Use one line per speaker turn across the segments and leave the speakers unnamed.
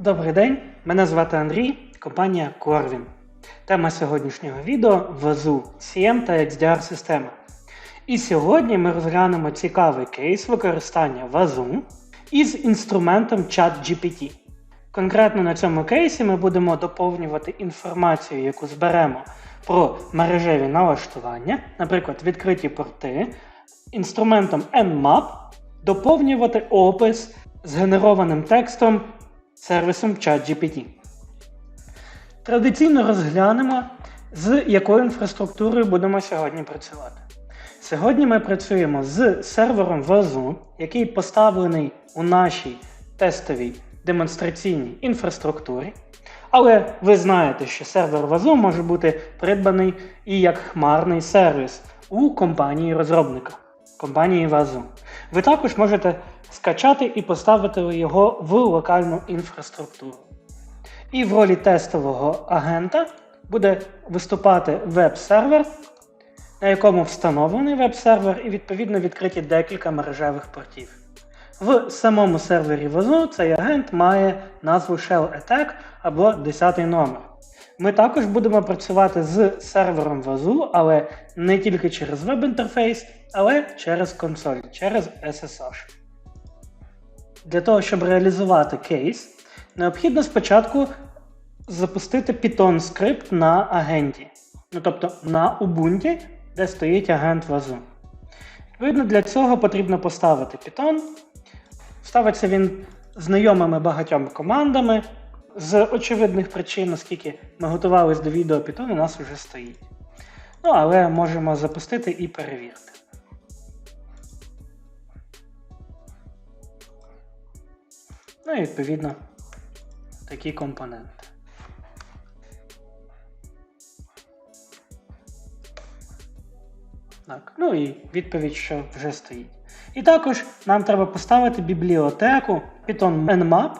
Добрий день, мене звати Андрій, компанія Corvin. Тема сьогоднішнього відео вазу CM та XDR система. І сьогодні ми розглянемо цікавий кейс використання вазу із інструментом ChatGPT. Конкретно на цьому кейсі ми будемо доповнювати інформацію, яку зберемо про мережеві налаштування, наприклад, відкриті порти, інструментом Nmap, доповнювати опис згенерованим текстом сервісом ChatGPT. Традиційно розглянемо, з якою інфраструктурою будемо сьогодні працювати. Сьогодні ми працюємо з сервером Вазу, який поставлений у нашій тестовій демонстраційній інфраструктурі. Але ви знаєте, що сервер Вазу може бути придбаний і як хмарний сервіс у компанії розробника, компанії Вазу. Ви також можете скачати і поставити його в локальну інфраструктуру. І в ролі тестового агента буде виступати веб-сервер, на якому встановлений веб-сервер, і відповідно відкриті декілька мережевих портів. В самому сервері Вазу цей агент має назву Shell Attack або 10 номер. Ми також будемо працювати з сервером Вазу, але не тільки через веб-інтерфейс, але через консоль, через SSH. Для того, щоб реалізувати кейс, необхідно спочатку запустити Python скрипт на агенті. Ну, тобто на Ubuntu, де стоїть агент вазу. Відповідно, для цього потрібно поставити Python. Ставиться він знайомими багатьом командами. З очевидних причин, оскільки ми готувалися до відео Python, у нас вже стоїть. Ну, але можемо запустити і перевірити. Ну і відповідно такі компоненти. Так, ну і відповідь, що вже стоїть. І також нам треба поставити бібліотеку Python Nmap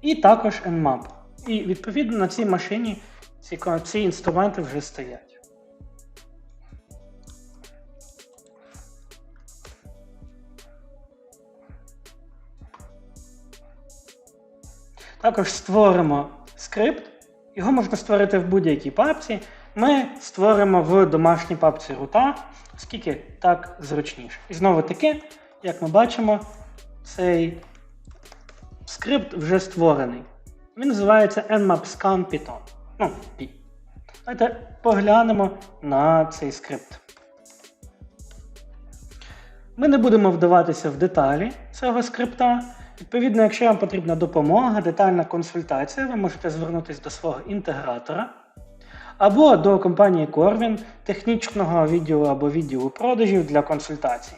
і також Nmap. І відповідно на цій машині ці, ці інструменти вже стоять. Також створимо скрипт. Його можна створити в будь-якій папці. Ми створимо в домашній папці рута, оскільки так зручніше. І знову таки, як ми бачимо, цей скрипт вже створений. Він називається nmapscan Python. Ну, P. Давайте поглянемо на цей скрипт. Ми не будемо вдаватися в деталі цього скрипта. Відповідно, якщо вам потрібна допомога, детальна консультація, ви можете звернутися до свого інтегратора або до компанії Corvin, технічного відділу або відділу продажів для консультацій.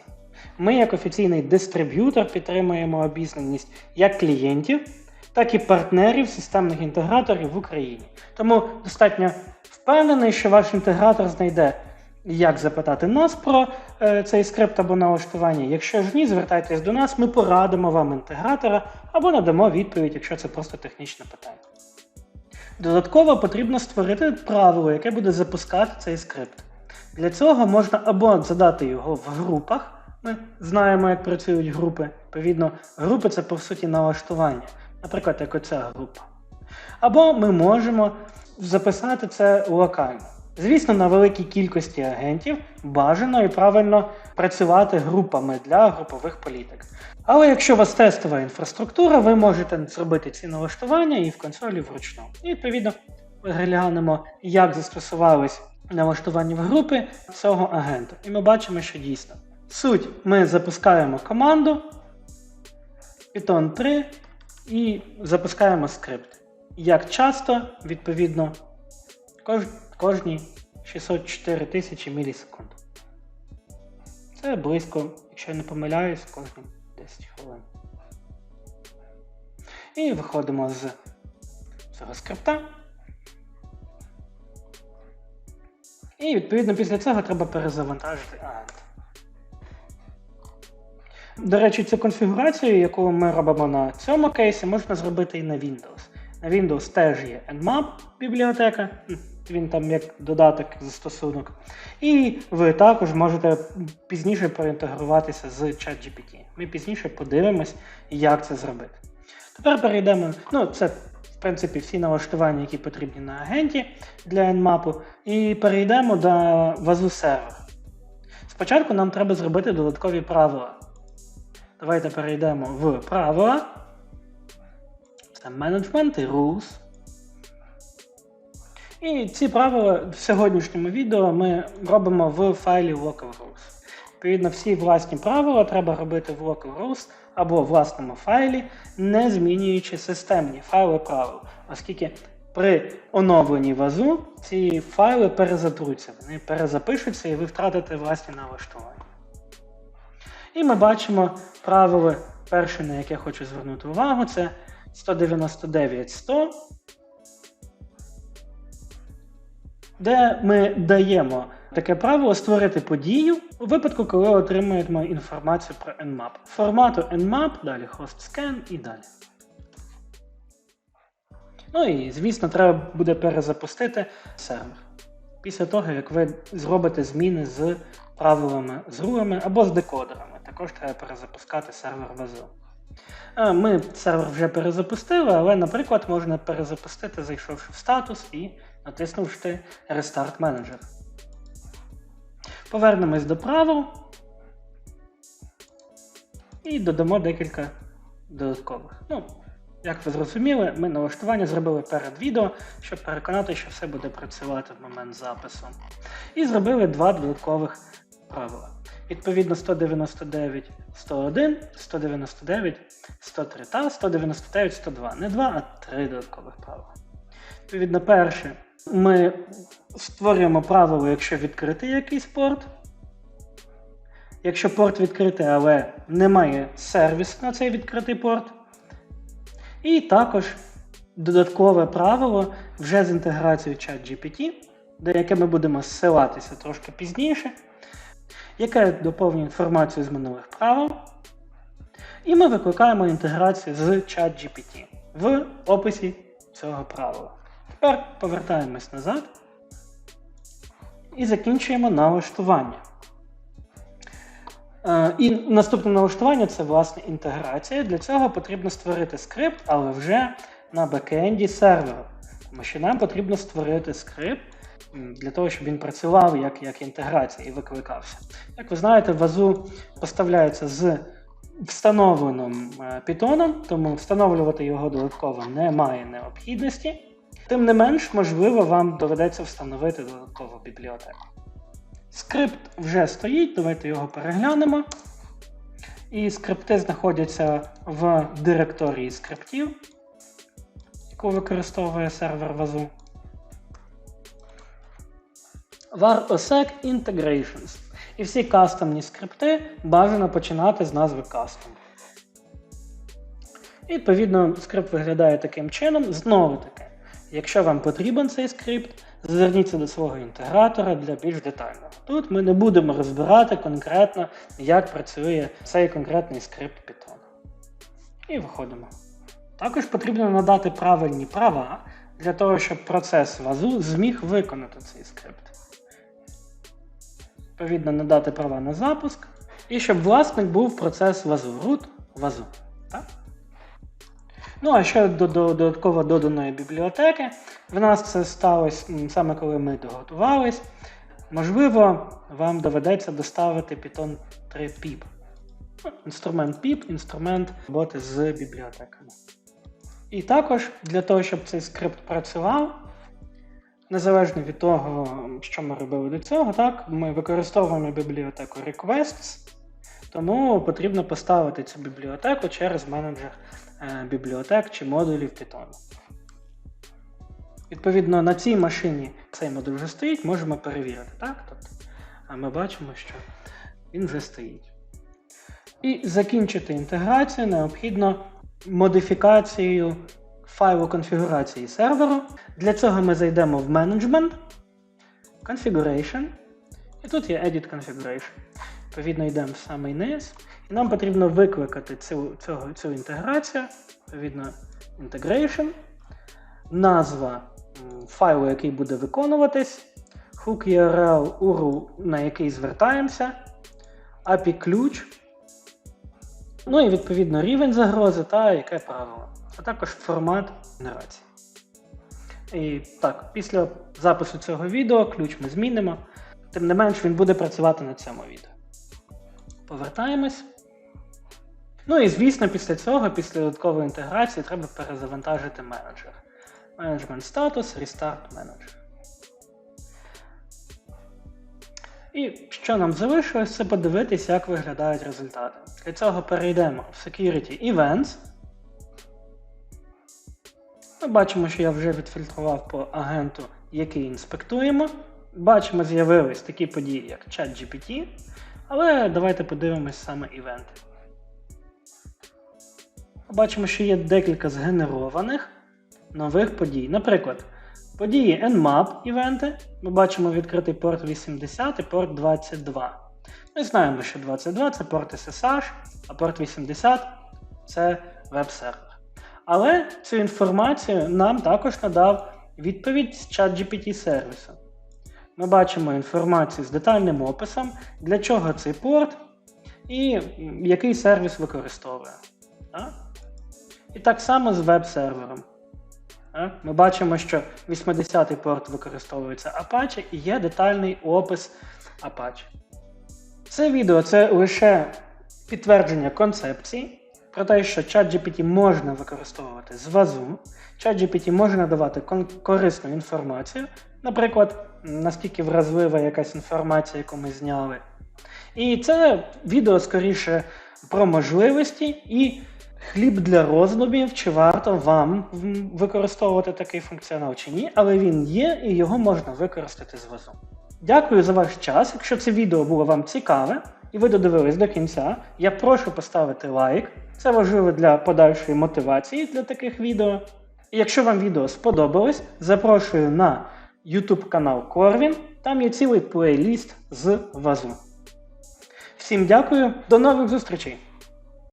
Ми, як офіційний дистриб'ютор, підтримуємо обізнаність як клієнтів, так і партнерів системних інтеграторів в Україні. Тому достатньо впевнений, що ваш інтегратор знайде як запитати нас про е, цей скрипт або налаштування. Якщо ж ні, звертайтесь до нас, ми порадимо вам інтегратора або надамо відповідь, якщо це просто технічне питання. Додатково потрібно створити правило, яке буде запускати цей скрипт. Для цього можна або задати його в групах. Ми знаємо, як працюють групи. Відповідно, групи це по суті налаштування, наприклад, як оця група. Або ми можемо записати це локально. Звісно, на великій кількості агентів бажано і правильно працювати групами для групових політик. Але якщо у вас тестова інфраструктура, ви можете зробити ці налаштування і в консолі вручну. І відповідно глянемо, як застосувались налаштування в групи цього агента. І ми бачимо, що дійсно. Суть ми запускаємо команду Python 3 і запускаємо скрипт. Як часто, відповідно, кож кожні 604 тисячі мілісекунд. Це близько, якщо я не помиляюсь, кожні 10 хвилин. І виходимо з цього скрипта. І відповідно після цього треба перезавантажити агент. До речі, цю конфігурацію, яку ми робимо на цьому кейсі, можна зробити і на Windows. На Windows теж є Nmap бібліотека він там як додаток застосунок. І ви також можете пізніше проінтегруватися з ChatGPT. Ми пізніше подивимось, як це зробити. Тепер перейдемо, ну це в принципі, всі налаштування, які потрібні на агенті для Nmap, і перейдемо до вазу сервер. Спочатку нам треба зробити додаткові правила. Давайте перейдемо в правила. Це Management і Rules. І ці правила в сьогоднішньому відео ми робимо в файлі Local Rules. Відповідно, всі власні правила треба робити в Local Rules або в власному файлі, не змінюючи системні файли правил, оскільки при оновленні вазу ці файли перезатруться, вони перезапишуться і ви втратите власні налаштування. І ми бачимо правило перше, на яке хочу звернути увагу, це 199.100, де ми даємо таке правило створити подію у випадку, коли отримуємо інформацію про Nmap. Формату Nmap, далі HostScan і далі. Ну і, звісно, треба буде перезапустити сервер. Після того, як ви зробите зміни з правилами, з рулами або з декодерами. Також треба перезапускати сервер вазу. Ми сервер вже перезапустили, але, наприклад, можна перезапустити, зайшовши в статус і натиснувши Restart Manager. Повернемось до правил і додамо декілька додаткових. Ну, Як ви зрозуміли, ми налаштування зробили перед відео, щоб переконати, що все буде працювати в момент запису. І зробили два додаткових правила. Відповідно, 199, 101, 199, 103 та 199, 102. Не два, а три додаткових правила. Відповідно, перше, ми створюємо правило, якщо відкритий якийсь порт. Якщо порт відкритий, але немає сервісу на цей відкритий порт. І також додаткове правило вже з інтеграцією ChatGPT, до яке ми будемо зсилатися трошки пізніше, яке доповнює інформацію з минулих правил. І ми викликаємо інтеграцію з ChatGPT в описі цього правила. Тепер повертаємось назад і закінчуємо налаштування. Е, і наступне налаштування це власне інтеграція. Для цього потрібно створити скрипт, але вже на бекенді серверу. Тому що нам потрібно створити скрипт для того, щоб він працював як як інтеграція і викликався. Як ви знаєте, вазу поставляється з встановленим е, тому встановлювати його додатково немає необхідності. Тим не менш, можливо, вам доведеться встановити додаткову бібліотеку. Скрипт вже стоїть, давайте його переглянемо. І скрипти знаходяться в директорії скриптів, яку використовує сервер вазу. var osec integrations. І всі кастомні скрипти бажано починати з назви кастом. Відповідно, скрипт виглядає таким чином. Знову таки, якщо вам потрібен цей скрипт, зверніться до свого інтегратора для більш детального. Тут ми не будемо розбирати конкретно, як працює цей конкретний скрипт Python. І виходимо. Також потрібно надати правильні права для того, щоб процес вазу зміг виконати цей скрипт. Відповідно, надати права на запуск. І щоб власник був процес вазу. Root вазу. Так? Ну, а ще до, до додатково доданої бібліотеки. В нас це сталося саме коли ми доготувались. Можливо, вам доведеться доставити Python 3 PIP. Інструмент PIP, інструмент роботи з бібліотеками. І також для того, щоб цей скрипт працював, незалежно від того, що ми робили до цього, так, ми використовуємо бібліотеку requests, тому потрібно поставити цю бібліотеку через менеджер бібліотек чи модулів Python. Відповідно, на цій машині цей модуль вже стоїть, можемо перевірити. так? Тобто, Ми бачимо, що він вже стоїть. І закінчити інтеграцію необхідно модифікацією файлу конфігурації серверу. Для цього ми зайдемо в Management, Configuration. І тут є Edit Configuration. Відповідно, йдемо в самий низ. І нам потрібно викликати цю цю, цю інтеграцію. Відповідно, Integration, назва файлу, який буде виконуватись, hook URL URL, на який звертаємося, API ключ. Ну і відповідно рівень загрози та яке правило. а також формат генерації. І так, після запису цього відео ключ ми змінимо. Тим не менш, він буде працювати на цьому відео. Повертаємось. Ну і звісно, після цього, після додаткової інтеграції, треба перезавантажити менеджер. Management статус, Restart Manager. І що нам залишилось, це подивитися, як виглядають результати. Для цього перейдемо в Security Events. Ми бачимо, що я вже відфільтрував по агенту, який інспектуємо. Бачимо, з'явились такі події, як ChatGPT. Але давайте подивимось саме івенти. Бачимо, що є декілька згенерованих нових подій. Наприклад, події Nmap івенти. Ми бачимо відкритий порт 80 і порт 22. Ми знаємо, що 22 це порт SSH, а порт 80 це веб-сервер. Але цю інформацію нам також надав відповідь з ChatGPT сервісу. Ми бачимо інформацію з детальним описом, для чого цей порт і який сервіс використовує. Так? І так само з веб-сервером. Ми бачимо, що 80-й порт використовується Apache і є детальний опис Apache. Це відео це лише підтвердження концепції про те, що ChatGPT можна використовувати з вазу. ChatGPT може надавати корисну інформацію, наприклад, наскільки вразлива якась інформація, яку ми зняли. І це відео скоріше про можливості і хліб для роздумів, чи варто вам використовувати такий функціонал чи ні, але він є і його можна використати з вазу. Дякую за ваш час. Якщо це відео було вам цікаве і ви додивились до кінця, я прошу поставити лайк. Це важливо для подальшої мотивації для таких відео. І якщо вам відео сподобалось, запрошую на YouTube канал Корвін. Там є цілий плейліст з вазу. Всім дякую, до нових зустрічей!